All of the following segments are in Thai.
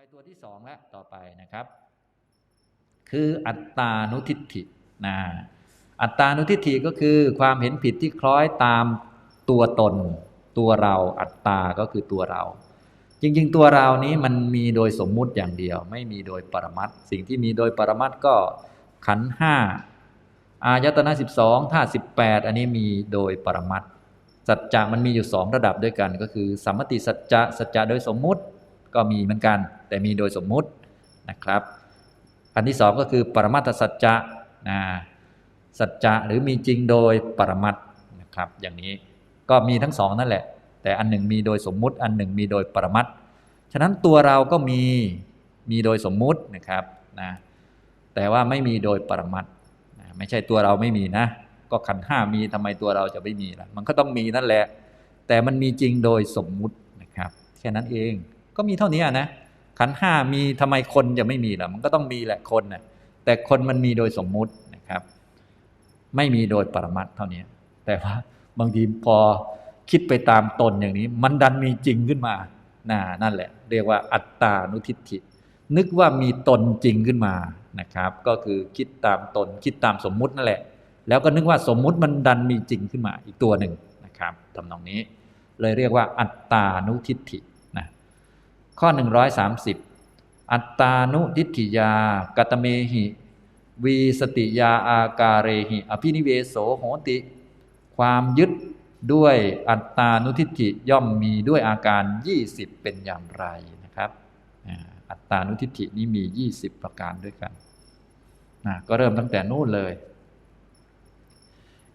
ไปตัวที่สองแล้วต่อไปนะครับ คืออัตตานุทิฏฐินะอัตตานุทิฏฐิก็คือความเห็นผิดที่คล้อยตามตัวตน ตัวเราอัตตาก็คือตัวเรา จริงๆ ตัวเรานี้มันมีโดยสมมุติอย่างเดียว ไม่มีโดยปรมัตสิ่งที่มีโดยปรมัตก็ขันห้าอายตนะสิบสองธาสิบแปดอันนี้มีโดยปรมัตสัจจะมันมีอยู่สองระดับด้วยกัน ก็คือสัมมติสัจจะสัจจะโดยสมมุติ ก็มีเหมือนกัน แต่มีโดยสมมุตินะครับ อันที่สองก็คือปรมัตถสัจจะนะสัจจะหรือมีจริงโดยปรมัตนะครับ อย่างนี้ก็มีทั้งสองนั่นแหละ แต่อันหนึ่งมีโดยสมมุติ อันหนึ่งมีโดยปรมัตฉะนั้นตัวเราก็มีมีโดยสมมุตินะครับนะแต่ว่าไม่มีโดยปรมัตนะไม่ใช่ตัวเราไม่มีนะ ก็ขันห้ามีทำไมตัวเราจะไม่มีล่ะมันก็ต้องมีนั่นแหละ แต่มันมีจริงโดยสมมุตินะครับ แค่นั้นเอง ก็มีเท่านี้นะขันห้ามีทำไมคนจะไม่มีล่ะมันก็ต้องมีแหละคนนะแต่คนมันมีโดยสมมุตินะครับ ไม่มีโดยปรมัตเท่านี้ แต่ว่าบางทีพอคิดไปตามตนอย่างนี้ มันดันมีจริงขึ้นมาน่นั่นแหละ เรียกว่าอัตตานุทิฏฐิ นึกว่ามีตนจริงขึ้นมานะครับ ก็คือคิดตามตน คิดตามสมมุตินั่นแหละ แล้วก็นึกว่าสมมุติมันดันมีจริงขึ้นมาอีกตัวหนึ่งนะครับทำนองนี้ เลยเรียกว่าอัตตานุทิฏฐิ ข้อ 130 อัตตานุทิฏฐิยากตเมหิ วีสติยาอาการเรหิ อภินิเวโสโหติ ความยึดด้วยอัตตานุทิฏฐิย่อมมีด้วยอาการ 20 เป็นอย่างไรนะครับอัตตานุทิฏฐินี้มี 20 ประการด้วยกันนะก็เริ่มตั้งแต่นู่นเลย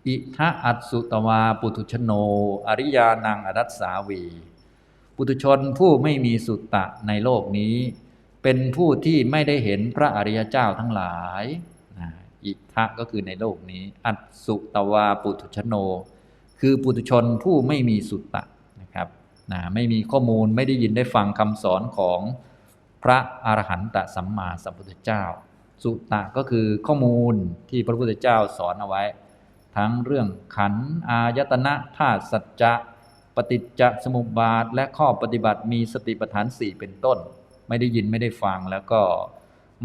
อิทะอัตสุตวาปุถุชโน อริยานังอรัสสาวี ปุถุชนผู้ไม่มีสุตตะในโลกนี้ เป็นผู้ที่ไม่ได้เห็นพระอริยเจ้าทั้งหลายอิทะก็คือในโลกนี้ อัตสุตวาปุถุชโน คือปุถุชนผู้ไม่มีสุตตะนะครับนะไม่มีข้อมูลไม่ได้ยินได้ฟังคำสอนของพระอรหันตสัมมาสัมพุทธเจ้า สุตตะก็คือข้อมูลที่พระพุทธเจ้าสอนเอาไว้ ทั้งเรื่องขันอายตนะธาตุสัจจะ ปฏิจจสมุปบาทและข้อปฏิบัติมีสติปัฏฐานสี่เป็นต้น ไม่ได้ยินไม่ได้ฟังแล้วก็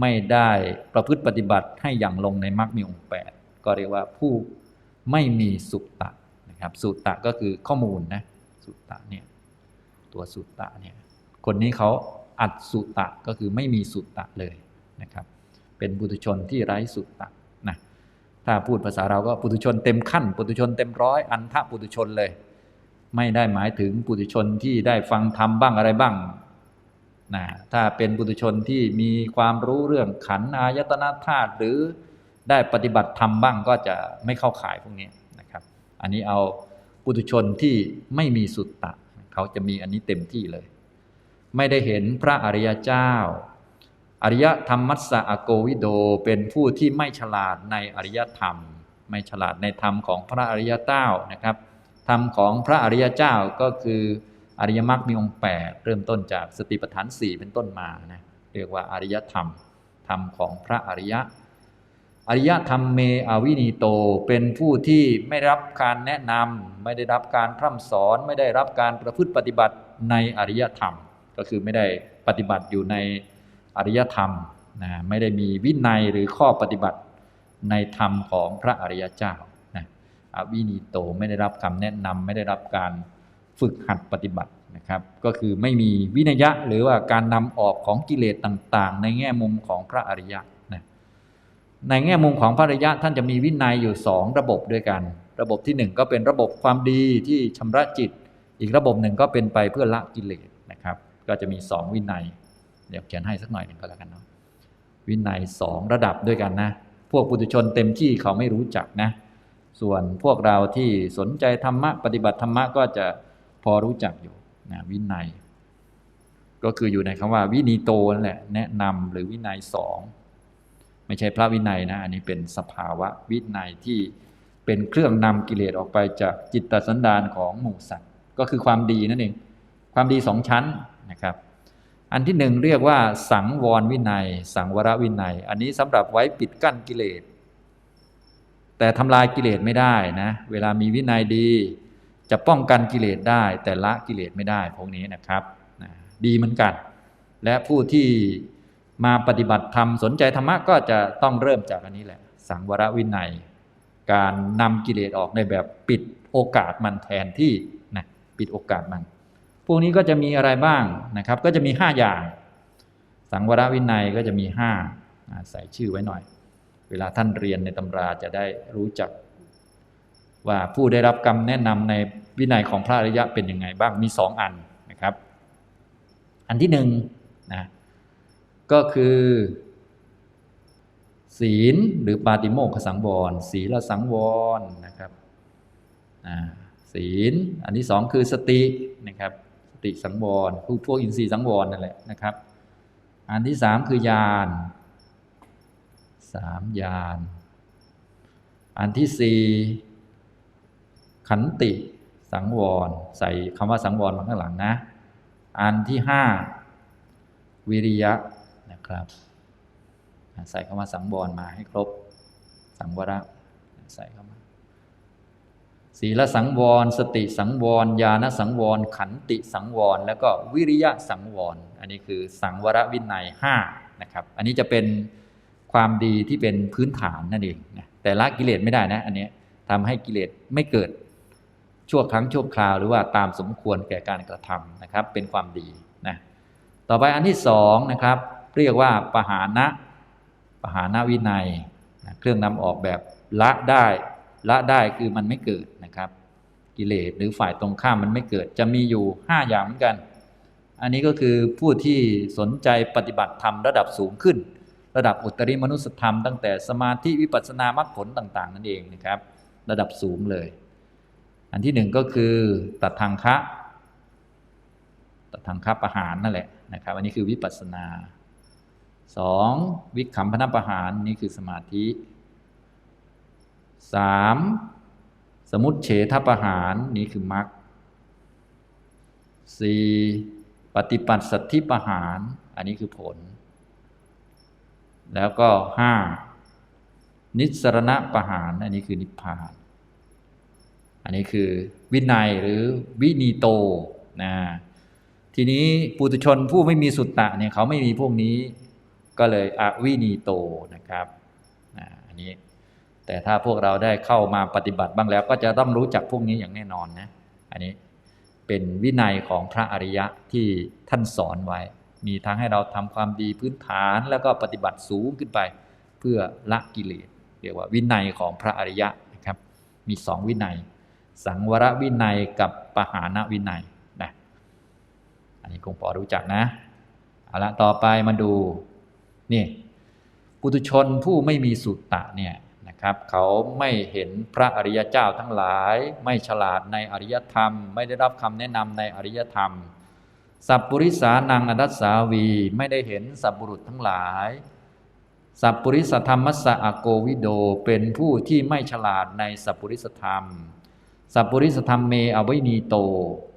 ไม่ได้ประพฤติปฏิบัติให้อย่างลงในมรรคมีองค์แปดก็เรียกว่าผู้ไม่มีสุตตะนะครับสุตตะก็คือข้อมูลนะสุตตะเนี่ยตัวสุตตะเนี่ยคนนี้เขาอัดสุตตะก็คือไม่มีสุตตะเลยนะครับ เป็นบุตุชนที่ไร้สุตตะนะถ้าพูดภาษาเราก็ปุถุชนเต็มขั้นปุถุชนเต็มร้อยอันทะปุถุชนเลย ไม่ได้หมายถึงปุถุชนที่ได้ฟังธรรมบ้างอะไรบ้างนะถ้าเป็นปุถุชนที่มีความรู้เรื่องขันอายตนะธาตุหรือได้ปฏิบัติธรรมบ้างก็จะไม่เข้าข่ายพวกนี้นะครับ อันนี้เอาปุถุชนที่ไม่มีสุตตะ เขาจะมีอันนี้เต็มที่เลย ไม่ได้เห็นพระอริยเจ้า อริยธรรมมัสสะอโกวิโดเป็นผู้ที่ไม่ฉลาดในอริยธรรม ไม่ฉลาดในธรรมของพระอริยเจ้านะครับ ธรรมของพระอริยเจ้าก็คืออริยมรรคมีองค์แปดเริ่มต้นจากสติปัฏฐานสี่เป็นต้นมานะเรียกว่าอริยธรรม ธรรมของพระอริยะ อริยธรรมเมอวินีโตเป็นผู้ที่ไม่รับการแนะนำไม่ได้รับการพร่ำสอนไม่ได้รับการประพฤติปฏิบัติในอริยธรรม ก็คือไม่ได้ปฏิบัติอยู่ในอริยธรรมนะไม่ได้มีวินัยหรือข้อปฏิบัติในธรรมของพระอริยเจ้า อวินีโตไม่ได้รับคำแนะนำไม่ได้รับการฝึกหัดปฏิบัตินะครับ ก็คือไม่มีวินัยะหรือว่าการนำออกของกิเลสต่างๆ ในแง่มุมของพระอริยะนะในแง่มุมของพระอริยะท่านจะมีวินัยอยู่สองระบบด้วยกัน ระบบที่หนึ่งก็เป็นระบบความดีที่ชำระจิต อีกระบบหนึ่งก็เป็นไปเพื่อละกิเลสนะครับ ก็จะมีสองวินัย เดี๋ยวเขียนให้สักหน่อยหนึ่งก็แล้วกันเนาะวินัยสองระดับด้วยกันนะ พวกปุถุชนเต็มที่เขาไม่รู้จักนะ ส่วนพวกเราที่สนใจธรรมะ ปฏิบัติธรรมะก็จะพอรู้จักอยู่นะวินัย ก็คืออยู่ในคำว่า วินีโตนั่นแหละแนะนำหรือวินัยสองไม่ใช่พระวินัยนะอันนี้เป็นสภาวะวินัยที่เป็นเครื่องนำกิเลสออกไปจากจิตตสันดานของหมู่สัตว์ ก็คือความดีนั่นเอง ความดีสองชั้นนะครับ อันที่หนึ่งเรียกว่า สังวรวินัย สังวรวินัย อันนี้สำหรับไว้ปิดกั้นกิเลส แต่ทำลายกิเลสไม่ได้นะ เวลามีวินัยดี จะป้องกันกิเลสได้ แต่ละกิเลสไม่ได้พวกนี้นะครับนะดีเหมือนกัน และผู้ที่มาปฏิบัติธรรมสนใจธรรมะก็จะต้องเริ่มจากอันนี้แหละ สังวรวินัย การนำกิเลสออกในแบบปิดโอกาสมันแทนที่นะปิดโอกาสมัน พวกนี้ก็จะมีอะไรบ้างนะครับ ก็จะมี 5 อย่าง สังวรวินัยก็จะมี5อ่าใส่ชื่อไว้หน่อย เวลาท่านเรียนในตำราจะได้รู้จัก ว่าผู้ได้รับกรรมแนะนำในวินัยของพระอริยะเป็นยังไงบ้างมีสองอันนะครับ อันที่หนึ่งนะก็คือ ศีลหรือปาติโมกขสังวรศีลสังวรนะครับศีลอันที่สองคือสตินะครับสติสังวรพวกพวกอินทรีย์สังวรนั่นแหละนะครับ อันที่สามคือญาณ สามญาณ อันที่สี่ขันติสังวร ใส่คำว่าสังวรมาข้างหลังนะ อันที่ห้าวิริยะนะครับ ใส่คำว่าสังวรมาให้ครบ สังวระใส่เข้ามาศีลสังวร สติสังวร ญาณสังวร ขันติสังวร แล้วก็วิริยะสังวร อันนี้คือสังวรวินัย5นะครับ อันนี้จะเป็น ความดีที่เป็นพื้นฐานนั่นเองนะแต่ละกิเลสไม่ได้นะอันนี้ทำให้กิเลสไม่เกิดชั่วครั้งชั่วคราวหรือว่าตามสมควรแก่การกระทำนะครับ เป็นความดีนะต่อไปอันที่สองนะครับ เรียกว่าปหานะปหานาวินัยนะเครื่องนำออกแบบละได้ละได้คือมันไม่เกิดนะครับ กิเลสหรือฝ่ายตรงข้ามมันไม่เกิด จะมีอยู่ 5 อย่างเหมือนกัน อันนี้ก็คือผู้ที่สนใจปฏิบัติธรรมระดับสูงขึ้น ระดับอุตริมนุสธรรมตั้งแต่สมาธิวิปัสสนามรรคผลต่าง ๆ นั่นเองนะครับ ระดับสูงเลย อันที่หนึ่งก็คือตัดทางคะตัดทางคะประหารนั่นแหละนะครับ อันนี้คือวิปัสสนาสองวิคัมพนประหารนี่คือสมาธิสามสมุติเฉทประหารนี่คือมรรคสี่ปฏิปัติสัตธิประหาร อันนี้คือผล แล้วก็ห้านิสรณะประหาร อันนี้คือนิพพาน อันนี้คือวินัยหรือวินีโตนะทีนี้ปุถุชนผู้ไม่มีสุตตะเนี่ยเขาไม่มีพวกนี้ ก็เลยอวินีโตนะครับอันนี้แต่ถ้าพวกเราได้เข้ามาปฏิบัติบ้างแล้ว ก็จะต้องรู้จักพวกนี้อย่างแน่นอนนะอันนี้เป็นวินัยของพระอริยะที่ท่านสอนไว้ มีทั้งให้เราทำความดีพื้นฐานแล้วก็ปฏิบัติสูงขึ้นไป เพื่อละกิเลสเรียกว่าวินัยของพระอริยะนะครับ มีสองวินัย สังวรวินัยกับปหานวินัยนะอันนี้คงพอรู้จักนะเอาละต่อไปมาดูนี่ปุถุชนผู้ไม่มีสุตตะเนี่ยนะครับ เขาไม่เห็นพระอริยเจ้าทั้งหลาย ไม่ฉลาดในอริยธรรม ไม่ได้รับคำแนะนำในอริยธรรม สัพปริสานังอนัสสาวีไม่ได้เห็นสัพบุรุษทั้งหลาย สัพปริสธรรมัสสะอโกวิโดเป็นผู้ที่ไม่ฉลาดในสัพปริสธรรม สัพปริสธรรมเมอวินีโต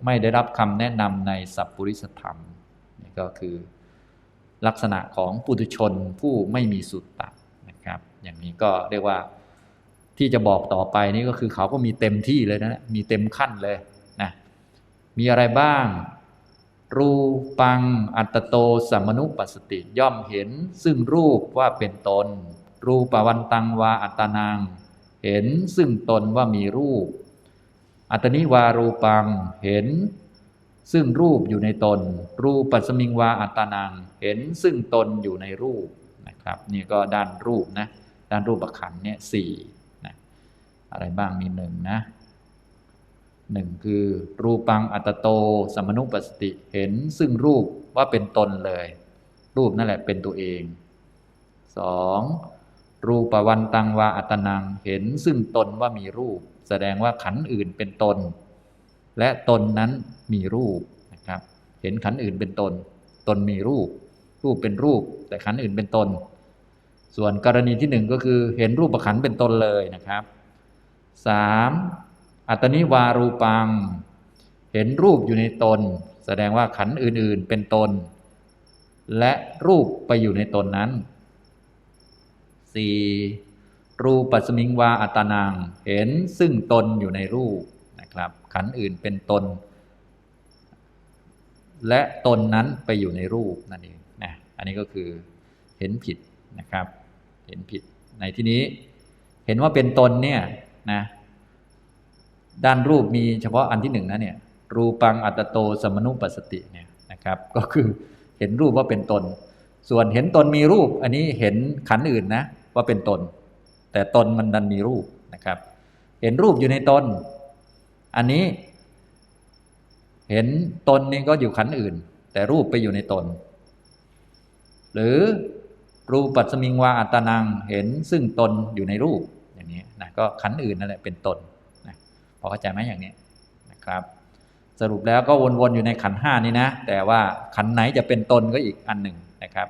ไม่ได้รับคำแนะนำในสัพปริสธรรมนี่ก็คือลักษณะของปุถุชนผู้ไม่มีสุตตะนะครับ อย่างนี้ก็เรียกว่าที่จะบอกต่อไปนี้ก็คือเขาก็มีเต็มที่เลยนะ มีเต็มขั้นเลยนะ มีอะไรบ้าง รูปังอัตโตสัมมนุปัสสติย่อมเห็น ซึ่งรูปว่าเป็นตน รูปวันตังวาอัตนังเห็นซึ่งตนว่ามีรูป อัตนิวารูปังเห็น ซึ่งรูปอยู่ในตน รูปัสมิงวาอัตานังเห็นซึ่งตนอยู่ในรูปนะครับนี่ก็ด้านรูปนะด้านรูปขันเนี่ยสี่นะอะไรบ้างมีหนึ่งนะ หนึ่งคือ รูปังอัตโต สมนุปสติเห็นซึ่งรูปว่าเป็นตนเลย รูปนั่นแหละเป็นตัวเองสองรูปวันตังวาอัตนังเห็นซึ่งตนว่ามีรูป แสดงว่าขันธ์อื่นเป็นตน และตนนั้นมีรูปนะครับ เห็นขันธ์อื่นเป็นตน ตนมีรูป รูปเป็นรูป แต่ขันธ์อื่นเป็นตน ส่วนกรณีที่หนึ่งก็คือเห็นรูปประขันธ์เป็นตนเลยนะครับสาม อัตนิวารูปัง เห็นรูปอยู่ในตน แสดงว่าขันอื่นๆเป็นตน และรูปไปอยู่ในตนนั้นสี่รูปัสมิงวาอัตนังเห็นซึ่งตนอยู่ในรูปนะครับ ขันอื่นเป็นตน และตนนั้นไปอยู่ในรูปนั่นเองนะอันนี้ก็คือเห็นผิดนะครับ เห็นผิดในที่นี้ เห็นว่าเป็นตนเนี่ยนะ ด้านรูปมีเฉพาะอันที่หนึ่งนะเนี่ยรูปังอัตโตสมนุปัสติเนี่ยนะครับ ก็คือเห็นรูปว่าเป็นตน ส่วนเห็นตนมีรูป อันนี้เห็นขันอื่นนะว่าเป็นตน แต่ตนมันดันมีรูปนะครับ เห็นรูปอยู่ในตน อันนี้ เห็นตนนี่ก็อยู่ขันอื่น แต่รูปไปอยู่ในตน หรือรูปัสมิงวาอัตนังเห็นซึ่งตนอยู่ในรูปอย่างนี้นะก็ขันอื่นนั่นแหละเป็นตน พอเข้าใจไหมอย่างนี้นะครับ สรุปแล้วก็วนๆอยู่ในขันห้านี้นะ แต่ว่าขันไหนจะเป็นตนก็อีกอันหนึ่งนะครับ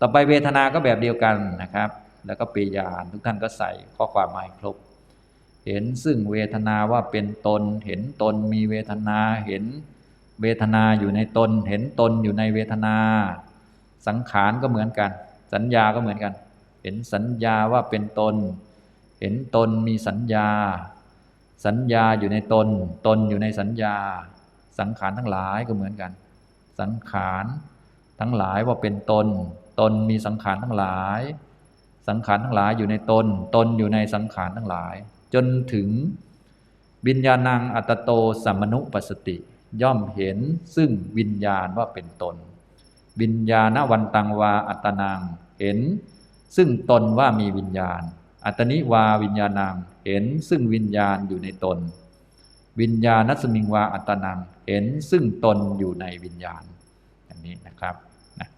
ต่อไปเวทนาก็แบบเดียวกันนะครับ แล้วก็ปียานทุกท่านก็ใส่ข้อความมาครบ เห็นซึ่งเวทนาว่าเป็นตน เห็นตนมีเวทนาเห็นเวทนาอยู่ในตน เห็นตนอยู่ในเวทนา สังขารก็เหมือนกัน สัญญาก็เหมือนกัน เห็นสัญญาว่าเป็นตน เห็นตนมีสัญญา สัญญาอยู่ในตน ตนอยู่ในสัญญา สังขารทั้งหลายก็เหมือนกัน สังขารทั้งหลายว่าเป็นตน ตนมีสังขารทั้งหลาย สังขารทั้งหลายอยู่ในตน ตนอยู่ในสังขารทั้งหลาย จนถึงวิญญาณังอัตโตสัมมนุปสสติ ย่อมเห็นซึ่งวิญญาณว่าเป็นตน วิญญาณวันตังวาอัตนังเห็น ซึ่งตนว่ามีวิญญาณ อัตนิวาวิญญาณังเห็นซึ่งวิญญาณอยู่ในตน วิญญาณสมิงวาอัตนังเห็นซึ่งตนอยู่ในวิญญาณอย่างนี้นะครับนะ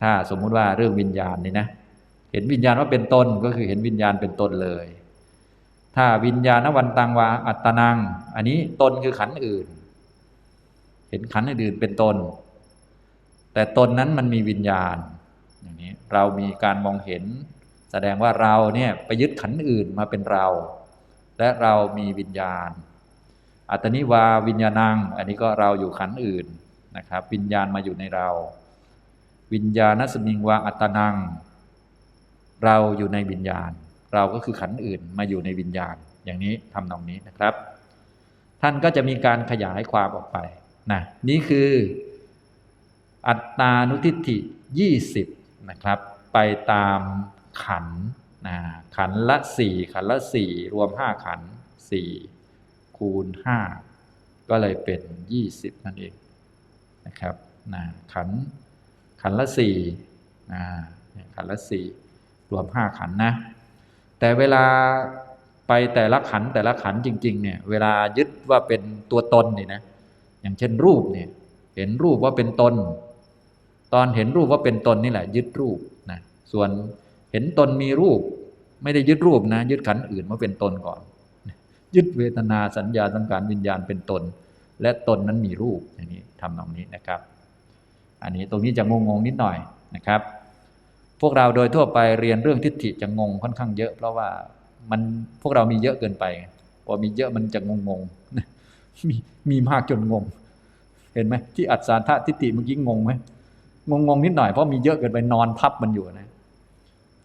ถ้าสมมุติว่าเรื่องวิญญาณนี่นะเห็นวิญญาณว่าเป็นตนก็คือเห็นวิญญาณเป็นตนเลย ถ้าวิญญาณวันตังวาอัตนัง อันนี้ตนคือขันธ์อื่น เห็นขันธ์อื่นเป็นตน แต่ตนนั้นมันมีวิญญาณอย่างนี้เรามีการมองเห็น แสดงว่าเราเนี่ยไปยึดขันอื่นมาเป็นเรา และเรามีวิญญาณ อัตนิวาวิญญาณัง อันนี้ก็เราอยู่ขันอื่นนะครับ วิญญาณมาอยู่ในเรา วิญญาณสมิงวาอัตนัง เราอยู่ในวิญญาณ เราก็คือขันอื่นมาอยู่ในวิญญาณ อย่างนี้ทำนองนี้นะครับ ท่านก็จะมีการขยายความออกไปนะนี่คือ อัตตานุทิฏฐิ20นะครับ ไปตาม ขันนะขันธ์ละ4ขันธ์ละ4รวม5ขันธ์4คูณ5ก็เลยเป็น20นั่นเองนะครับนะขันขันธ์ละ4นะขันธ์ละ4รวม5ขันนะ แต่เวลาไปแต่ละขันแต่ละขันจริงๆเนี่ยเวลายึดว่าเป็นตัวตนนี่นะอย่างเช่นรูปเนี่ยเห็นรูปว่าเป็นตน ตอนเห็นรูปว่าเป็นตนนี่แหละ ยึดรูปนะส่วน เห็นตนมีรูป ไม่ได้ยึดรูปนะ ยึดขันอื่นว่าเป็นตนก่อน ยึดเวทนาสัญญาสังขารวิญญาณเป็นตน และตนนั้นมีรูปอย่างนี้ทำตรงนี้นะครับ อันนี้ตรงนี้จะงงๆนิดหน่อยนะครับ พวกเราโดยทั่วไปเรียนเรื่องทิฏฐิจะงงค่อนข้างเยอะ เพราะว่ามันพวกเรามีเยอะเกินไปพอมีเยอะมันจะงงๆมีมีมากจนงง เห็นไหมที่อัศาธาทิฏฐิเมื่อกี้งงไหมงงงๆนิดหน่อยเพราะมีเยอะเกินไปนอนพับมันอยู่นะ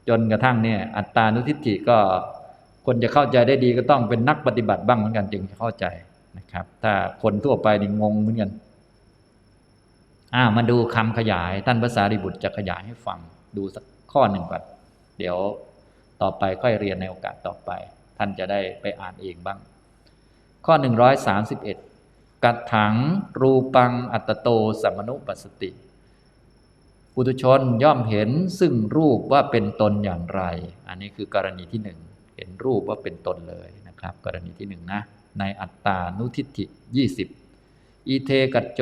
จนกระทั่งเนี่ยอัตตานุทิฏฐิก็คนจะเข้าใจได้ดีก็ต้องเป็นนักปฏิบัติบ้างเหมือนกันจึงจะเข้าใจนะครับ ถ้าคนทั่วไปนี่งงเหมือนกันอ่ามาดูคำขยาย ท่านภาษาริบุตรจะขยายให้ฟังดูสักข้อหนึ่งก่อนเดี๋ยวต่อไปค่อยเรียนในโอกาสต่อไป ท่านจะได้ไปอ่านเองบ้าง ข้อ 131 กัดถังรูปังอัตโตสัมมนุปัสสติ ปุถุชนย่อมเห็นซึ่งรูปว่าเป็นตนอย่างไร อันนี้คือกรณีที่หนึ่งเห็นรูปว่าเป็นตนเลยนะครับ กรณีที่หนึ่งนะ ในอัตตานุทิฏฐิ20 อีเทกัจโจ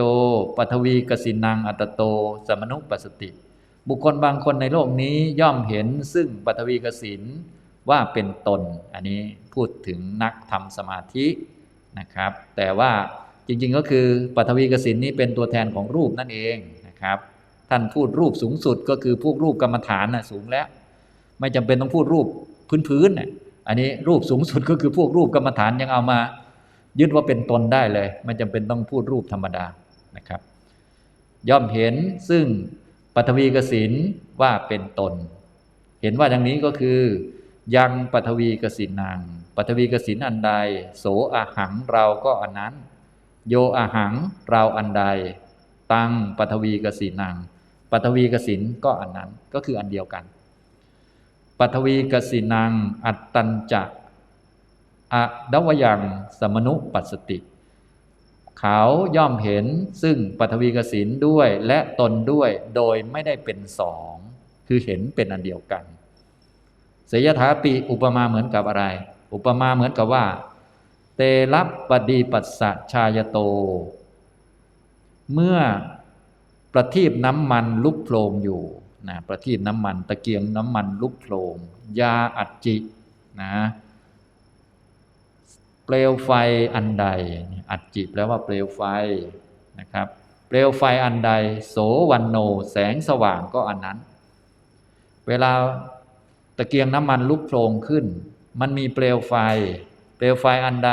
ปัทวีกสินังอัตโต สมนุปัสสติ บุคคลบางคนในโลกนี้ย่อมเห็นซึ่งปัทวีกสินว่าเป็นตน อันนี้พูดถึงนักทำสมาธินะครับ แต่ว่าจริงๆก็คือปัทวีกสินนี้เป็นตัวแทนของรูปนั่นเองนะครับ ท่านพูดรูปสูงสุดก็คือพวกรูปกรรมฐานนะสูงแล้ว ไม่จำเป็นต้องพูดรูปพื้นๆน่ะอันนี้รูปสูงสุดก็คือพวกรูปกรรมฐานยังเอามา ยึดว่าเป็นตนได้เลย ไม่จำเป็นต้องพูดรูปธรรมดานะครับ ย่อมเห็นซึ่งปฐวีกสินว่าเป็นตน เห็นว่าอย่างนี้ก็คือ ยังปฐวีกสินนางปฐวีกสินอันใด โสอาหังเราก็อันนั้น โยอาหังเราอันใด ตังปฐวีกสินัง ปัทวีกสินก็อันนั้นก็คืออันเดียวกัน ปัทวีกสินัง อัตตัญจะอะดวยังสมนุปัสสติ เขาย่อมเห็นซึ่งปัทวีกสินด้วยและตนด้วยโดยไม่ได้เป็นสอง คือเห็นเป็นอันเดียวกันเสยถาปีอุปมาเหมือนกับอะไร อุปมาเหมือนกับว่า เตลับปดีปัสสะชายโต เมื่อ ประทีปน้ำมันลุกโผลงอยู่นะประทีปน้ำมัน ตะเกียงน้ำมันลุกโผลงยาอัดจินะเปลวไฟอันใด อัดจิแปลว่าเปลวไฟนะครับ เปลวไฟอันใด โสวันโน แสงสว่างก็อันนั้น เวลาตะเกียงน้ำมันลุกโผลงขึ้น มันมีเปลวไฟ เปลวไฟอันใด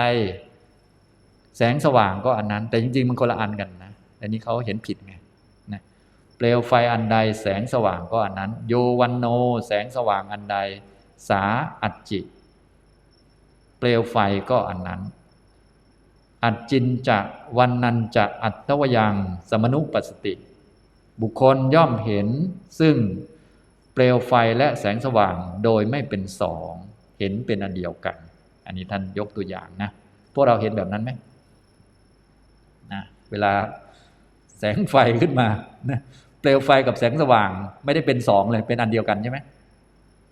แสงสว่างก็อันนั้น แต่จริงๆมันคนละอันกันนะอันนี้เขาเห็นผิดไง เปลวไฟอันใดแสงสว่างก็อันนั้น โยวันโนแสงสว่างอันใด สาอัจจิ เปลวไฟก็อันนั้น อัจจินจะวันนันจะอัตตวยังสมนุปัสสติ บุคคลย่อมเห็น ซึ่งเปลวไฟและแสงสว่างโดยไม่เป็นสอง เห็นเป็นอันเดียวกัน อันนี้ท่านยกตัวอย่างนะ พวกเราเห็นแบบนั้นไหมนะเวลาแสงไฟขึ้นมานะ เปลวไฟกับแสงสว่าง ไม่ได้เป็นสองเลยเป็นอันเดียวกันใช่ไหม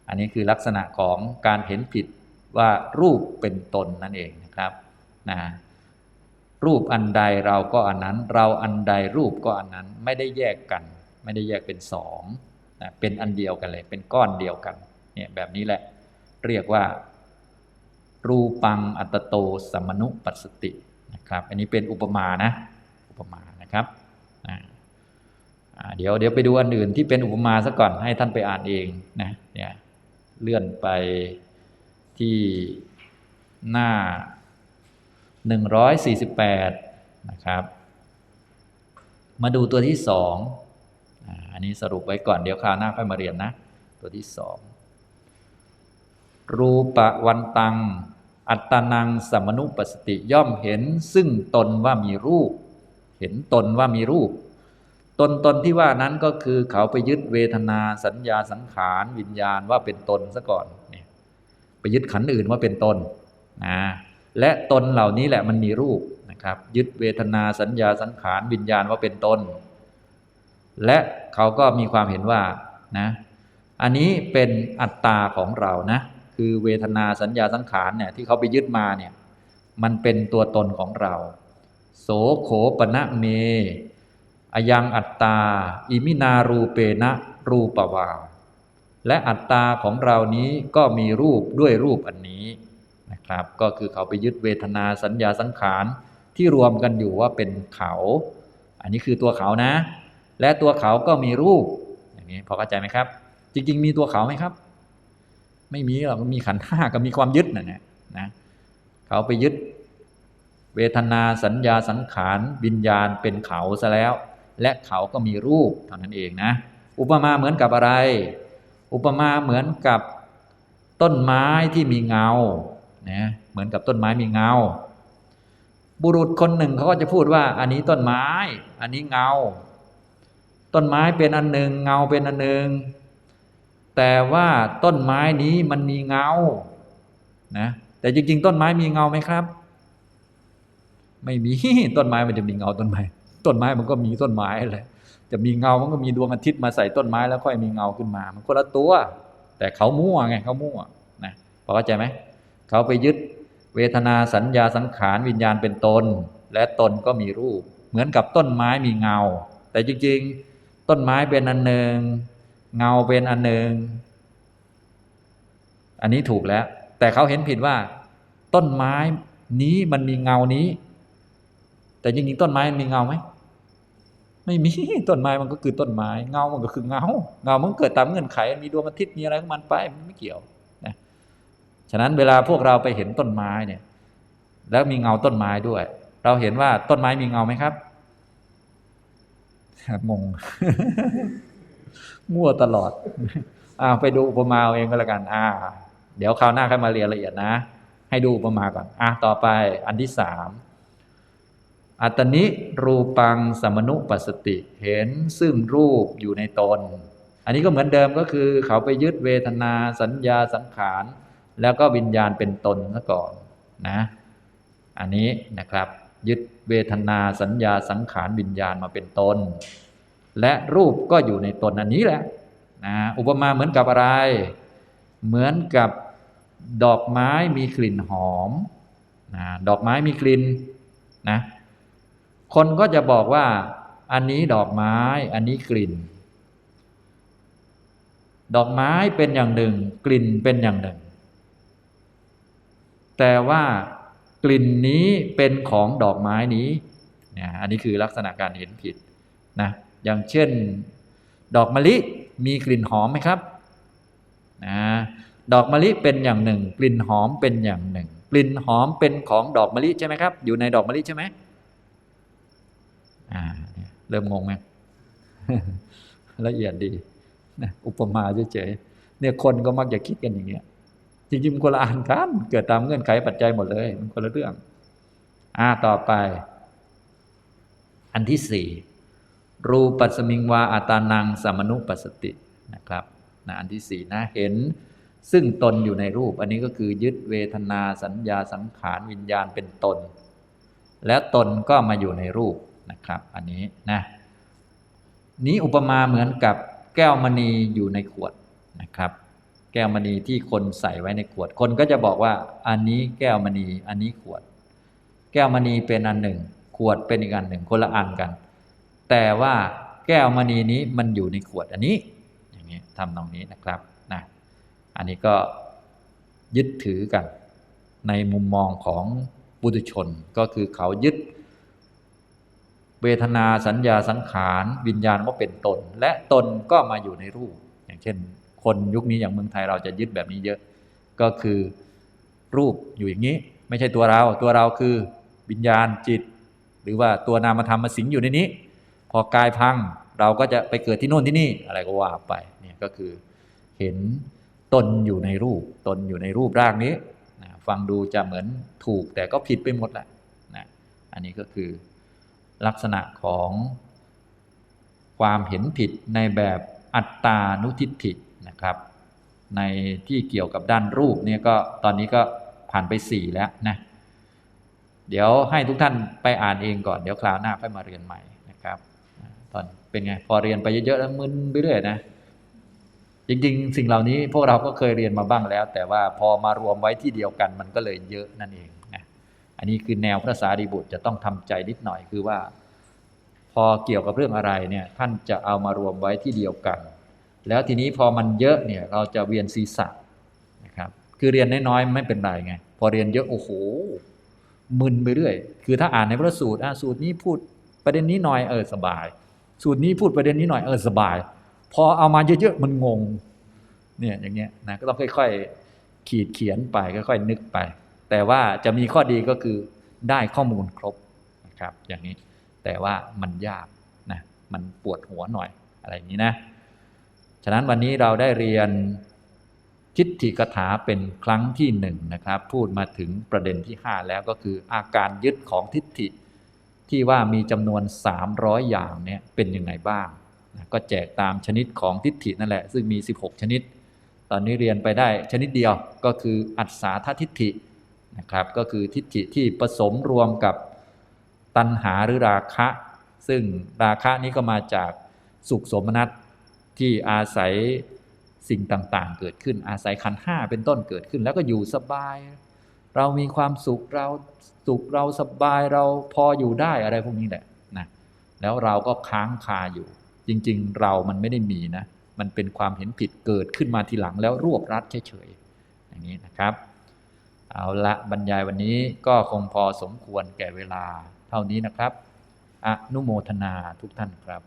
อันนี้คือลักษณะของการเห็นผิดว่ารูปเป็นตนนั่นเองนะครับนะรูปอันใดเราก็อันนั้น เราอันใดรูปก็อันนั้นไม่ได้แยกกัน ไม่ได้แยกเป็นสองนะเป็นอันเดียวกันเลย เป็นก้อนเดียวกันเนี่ยแบบนี้แหละเรียกว่า รูปังอัตโตสัมมนุปัสสตินะครับ อันนี้เป็นอุปมานะ อุปมานะครับ เดี๋ยวเดี๋ยวไปดูอันอื่นที่เป็นอุปมาซะก่อนให้ท่านไปอ่านเองนะเนี่ยเลื่อนไปที่หน้า 148 นะครับ มาดูตัวที่สองอันนี้สรุปไว้ก่อนเดี๋ยวคราวหน้าค่อยมาเรียนนะ ตัวที่สองรูปะวันตัง อัตตานังสัมนุปัสสติย่อมเห็นซึ่งตนว่ามีรูป เห็นตนว่ามีรูป ตนตนที่ว่านั้นก็คือเขาไปยึดเวทนาสัญญาสังขารวิญญาณว่าเป็นตนซะก่อนเนี่ยไปยึดขันอื่นว่าเป็นตนนะและตนเหล่านี้แหละมันมีรูปนะครับ ยึดเวทนาสัญญาสังขารวิญญาณว่าเป็นตน และเขาก็มีความเห็นว่านะอันนี้เป็นอัตตาของเรานะคือเวทนาสัญญาสังขารเนี่ยที่เขาไปยึดมาเนี่ยมันเป็นตัวตนของเรา โสโขปณะเม อยังอัตตา อิมินารูเปนะรูปวา และอัตตาของเรานี้ก็มีรูปด้วยรูปอันนี้นะครับ ก็คือเขาไปยึดเวทนาสัญญาสังขารที่รวมกันอยู่ว่าเป็นเขา อันนี้คือตัวเขานะ และตัวเขาก็มีรูป อย่างนี้พอเข้าใจไหมครับ จริง ๆ มีตัวเขาไหมครับ ไม่มีหรอกมีขันห้าก็มีความยึดนั่นะนะเขาไปยึดเวทนาสัญญาสังขารวิญญาณเป็นเขาซะแล้ว และเขาก็มีรูปเท่านั้นเองนะ อุปมาเหมือนกับอะไร อุปมาเหมือนกับต้นไม้ที่มีเงานะเหมือนกับต้นไม้มีเงา บุรุษคนหนึ่งเขาก็จะพูดว่า อันนี้ต้นไม้ อันนี้เงา ต้นไม้เป็นอันหนึ่งเงาเป็นอันหนึ่งแต่ว่าต้นไม้นี้มันมีเงา นะ แต่จริงๆ ต้นไม้มีเงาไหมครับ ไม่มี ต้นไม้มันจะมีเงาต้นไม้ ต้นไม้มันก็มีต้นไม้แหละจะมีเงามันก็มีดวงอาทิตย์มาใส่ต้นไม้แล้วค่อยมีเงาขึ้นมา มันคนละตัว แต่เขามั่วไงเขามั่วนะพอเข้าใจไหมเขาไปยึดเวทนาสัญญาสังขารวิญญาณเป็นตน และตนก็มีรูป เหมือนกับต้นไม้มีเงา แต่จริงๆ ต้นไม้เป็นอันหนึ่งเงาเป็นอันหนึ่งอันนี้ถูกแล้ว แต่เขาเห็นผิดว่า ต้นไม้นี้มันมีเงานี้ แต่จริงๆต้นไม้มีเงาไหมไม่มีต้นไม้มันก็คือต้นไม้เงามันก็คือเงาเงามันเกิดตามเงื่อนไขมีดวงอาทิตย์มีอะไรของมันไปมันไม่เกี่ยวนะฉะนั้นเวลาพวกเราไปเห็นต้นไม้เนี่ย แล้วมีเงาต้นไม้ด้วย เราเห็นว่าต้นไม้มีเงาไหมครับงงมั่วตลอดอ่าไปดูอุปมาเอาเองก็แล้วกัน อ่า เดี๋ยวคราวหน้าค่อยมาเรียนละเอียดนะ ให้ดูอุปมาก่อน อะต่อไปอันที่สาม อัตนิรูปังสมนุปัสติเห็นซึ่งรูปอยู่ในตน อันนี้ก็เหมือนเดิมก็คือ เขาไปยึดเวทนาสัญญาสังขาร แล้วก็วิญญาณเป็นตนซะก่อนนะ อันนี้นะครับยึดเวทนาสัญญาสังขารวิญญาณมาเป็นตน และรูปก็อยู่ในตนอันนี้แหละนะอุปมาเหมือนกับอะไร เหมือนกับดอกไม้มีกลิ่นหอมนะดอกไม้มีกลิ่นนะ คนก็จะบอกว่า อันนี้ดอกไม้ อันนี้กลิ่น ดอกไม้เป็นอย่างหนึ่ง กลิ่นเป็นอย่างหนึ่ง แต่ว่ากลิ่นนี้เป็นของดอกไม้นี้เนี่ยอันนี้คือลักษณะการเห็นผิดนะอย่างเช่น ดอกมะลิมีกลิ่นหอมไหมครับนะดอกมะลิเป็นอย่างหนึ่ง กลิ่นหอมเป็นอย่างหนึ่ง กลิ่นหอมเป็นของดอกมะลิใช่ไหมครับ อยู่ในดอกมะลิใช่ไหม อ่าเนี่ยเริ่มงงไหมละเอียดดีนะอุปมาเฉยๆเนี่ยคนก็มักจะคิดกันอย่างเงี้ยจริงๆมันคนละอันกันเกิดตามเงื่อนไขปัจจัยหมดเลยมันคนละเรื่อง อ่าต่อไป อันที่สี่รูปัสมิงวาอาตานังสมนุปัสสตินะครับนะอันที่สี่นะเห็นซึ่งตนอยู่ในรูป อันนี้ก็คือยึดเวทนาสัญญาสังขารวิญญาณเป็นตน และตนก็มาอยู่ในรูป นะครับ อันนี้นะนี้อุปมาเหมือนกับแก้วมณีอยู่ในขวดนะครับ แก้วมณีที่คนใส่ไว้ในขวด คนก็จะบอกว่า อันนี้แก้วมณี อันนี้ขวด แก้วมณีเป็นอันหนึ่ง ขวดเป็นอีกอันหนึ่งคนละอันกัน แต่ว่าแก้วมณีนี้มันอยู่ในขวดอันนี้ อย่างนี้ทำตรงนี้นะครับนะอันนี้ก็ยึดถือกัน ในมุมมองของบุตุชนก็คือเขายึด เวทนาสัญญาสังขารวิญญาณว่าเป็นตน และตนก็มาอยู่ในรูป อย่างเช่น คนยุคนี้อย่างเมืองไทยเราจะยึดแบบนี้เยอะ ก็คือรูปอยู่อย่างนี้ ไม่ใช่ตัวเรา ตัวเราคือวิญญาณจิต หรือว่าตัวนามธรรมมาสิงอยู่ในนี้ พอกายพังเราก็จะไปเกิดที่โน่นที่นี่อะไรก็ว่าไปเนี่ยก็คือเห็นตนอยู่ในรูป ตนอยู่ในรูปร่างนี้นะฟังดูจะเหมือนถูกแต่ก็ผิดไปหมดแหละนะอันนี้ก็คือ ลักษณะของความเห็นผิดในแบบอัตตานุทิฏฐินะครับ ในที่เกี่ยวกับด้านรูปเนี่ยก็ตอนนี้ก็ผ่านไปสี่แล้วนะ เดี๋ยวให้ทุกท่านไปอ่านเองก่อนเดี๋ยวคราวหน้าค่อยมาเรียนใหม่นะครับตอนเป็นไงพอเรียนไปเยอะๆแล้วมึนไปเรื่อยนะจริงๆ สิ่งเหล่านี้พวกเราก็เคยเรียนมาบ้างแล้ว แต่ว่าพอมารวมไว้ที่เดียวกันมันก็เลยเยอะนั่นเอง อันนี้คือแนวพระสารีบุตรจะต้องทำใจนิดหน่อยคือว่า พอเกี่ยวกับเรื่องอะไรเนี่ยท่านจะเอามารวมไว้ที่เดียวกัน แล้วทีนี้พอมันเยอะเนี่ยเราจะเวียนศีรษะนะครับคือเรียนน้อยๆไม่เป็นไรไงพอเรียนเยอะโอ้โหมึนไปเรื่อย คือถ้าอ่านในพระสูตรอะสูตรนี้พูดประเด็นนี้หน่อยเออสบาย สูตรนี้พูดประเด็นนี้หน่อยเออสบาย พอเอามาเยอะๆมันงงเนี่ยอย่างเงี้ยนะก็ต้องค่อย ๆ ขีดเขียนไปค่อยๆนึกไป แต่ว่าจะมีข้อดีก็คือได้ข้อมูลครบนะครับ อย่างนี้แต่ว่ามันยากนะมันปวดหัวหน่อยอะไรอย่างนี้นะ ฉะนั้นวันนี้เราได้เรียนทิฏฐิกถาเป็นครั้งที่หนึ่งนะครับ พูดมาถึงประเด็นที่ 5 แล้วก็คืออาการยึดของทิฏฐิ ที่ว่ามีจำนวน 300 อย่างเนี่ยเป็นยังไงบ้างนะก็แจกตามชนิดของทิฏฐินั่นแหละ ซึ่งมี 16 ชนิด ตอนนี้เรียนไปได้ชนิดเดียวก็คืออัศาททิฏฐิ นะครับ ก็คือทิฏฐิที่ผสมรวมกับตัณหาหรือราคะ ซึ่งราคะนี้ก็มาจากสุขสมนัตที่อาศัยสิ่งต่างๆ เกิดขึ้นอาศัยขันห้าเป็นต้นเกิดขึ้น แล้วก็อยู่สบาย เรามีความสุขเราสุขเราสบายเราพออยู่ได้อะไรพวกนี้แหละนะแล้วเราก็ค้างคาอยู่ จริง ๆ เรามันไม่ได้มีนะ มันเป็นความเห็นผิดเกิดขึ้นมาทีหลังแล้วรวบรัดเฉยๆอย่างนี้นะครับ เอาละบรรยายวันนี้ก็คงพอสมควรแก่เวลาเท่านี้นะครับ อนุโมทนาทุกท่านครับ